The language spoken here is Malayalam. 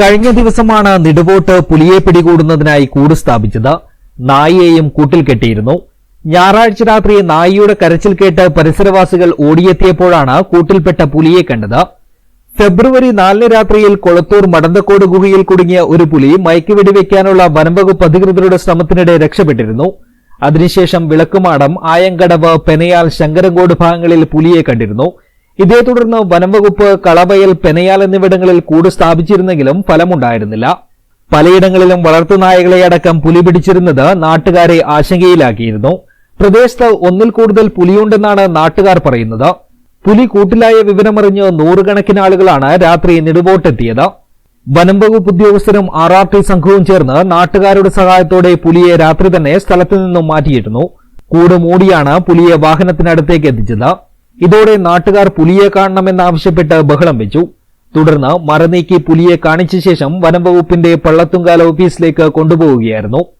കഴിഞ്ഞ ദിവസമാണ് നിടുവോട്ട് പുലിയെ പിടികൂടുന്നതിനായി കൂട് സ്ഥാപിച്ചത്. നായിയെയും കൂട്ടിൽ കെട്ടിയിരുന്നു. ഞായറാഴ്ച രാത്രി നായിയുടെ കരച്ചിൽ കേട്ട് പരിസരവാസികൾ ഓടിയെത്തിയപ്പോഴാണ് കൂട്ടിൽപ്പെട്ട പുലിയെ കണ്ടത്. ഫെബ്രുവരി നാലിന് രാത്രിയിൽ കൊളത്തൂർ മടന്തക്കോട് ഗുഹയിൽ കുടുങ്ങിയ ഒരു പുലി മയക്കുവെടിവെക്കാനുള്ള വനംവകുപ്പ് അധികൃതരുടെ ശ്രമത്തിനിടെ രക്ഷപ്പെട്ടിരുന്നു. അതിനുശേഷം വിളക്കുമാടം ആയങ്കടവ് പെനയാൽ ശങ്കരങ്കോട് ഭാഗങ്ങളിൽ പുലിയെ കണ്ടിരുന്നു. ഇതേ തുടർന്ന് വനംവകുപ്പ് കളവയൽ പെനയാൽ എന്നിവിടങ്ങളിൽ കൂട് സ്ഥാപിച്ചിരുന്നെങ്കിലും ഫലമുണ്ടായിരുന്നില്ല. പലയിടങ്ങളിലും വളർത്തുനായകളെ അടക്കം പുലി പിടിച്ചിരുന്നത് നാട്ടുകാരെ ആശങ്കയിലാക്കിയിരുന്നു. പ്രദേശത്ത് ഒന്നിൽ കൂടുതൽ പുലിയുണ്ടെന്നാണ് നാട്ടുകാർ പറയുന്നത്. പുലി കൂട്ടിലായ വിവരമറിഞ്ഞ് നൂറുകണക്കിന് ആളുകളാണ് രാത്രി നെടുവോട്ടെത്തിയത്. വനം വകുപ്പ് ഉദ്യോഗസ്ഥരും ആർ ആർ ടി സംഘവും ചേർന്ന് നാട്ടുകാരുടെ സഹായത്തോടെ പുലിയെ രാത്രി തന്നെ സ്ഥലത്തു നിന്നും മാറ്റിയിരുന്നു. കൂട് മൂടിയാണ് പുലിയെ വാഹനത്തിനടുത്തേക്ക് എത്തിച്ചത്. ഇതോടെ നാട്ടുകാർ പുലിയെ കാണണമെന്നാവശ്യപ്പെട്ട് ബഹളം വെച്ചു. തുടർന്ന് മറനീക്കി പുലിയെ കാണിച്ച ശേഷം വനംവകുപ്പിന്റെ പള്ളത്തുങ്കാല ഓഫീസിലേക്ക് കൊണ്ടുപോവുകയായിരുന്നു.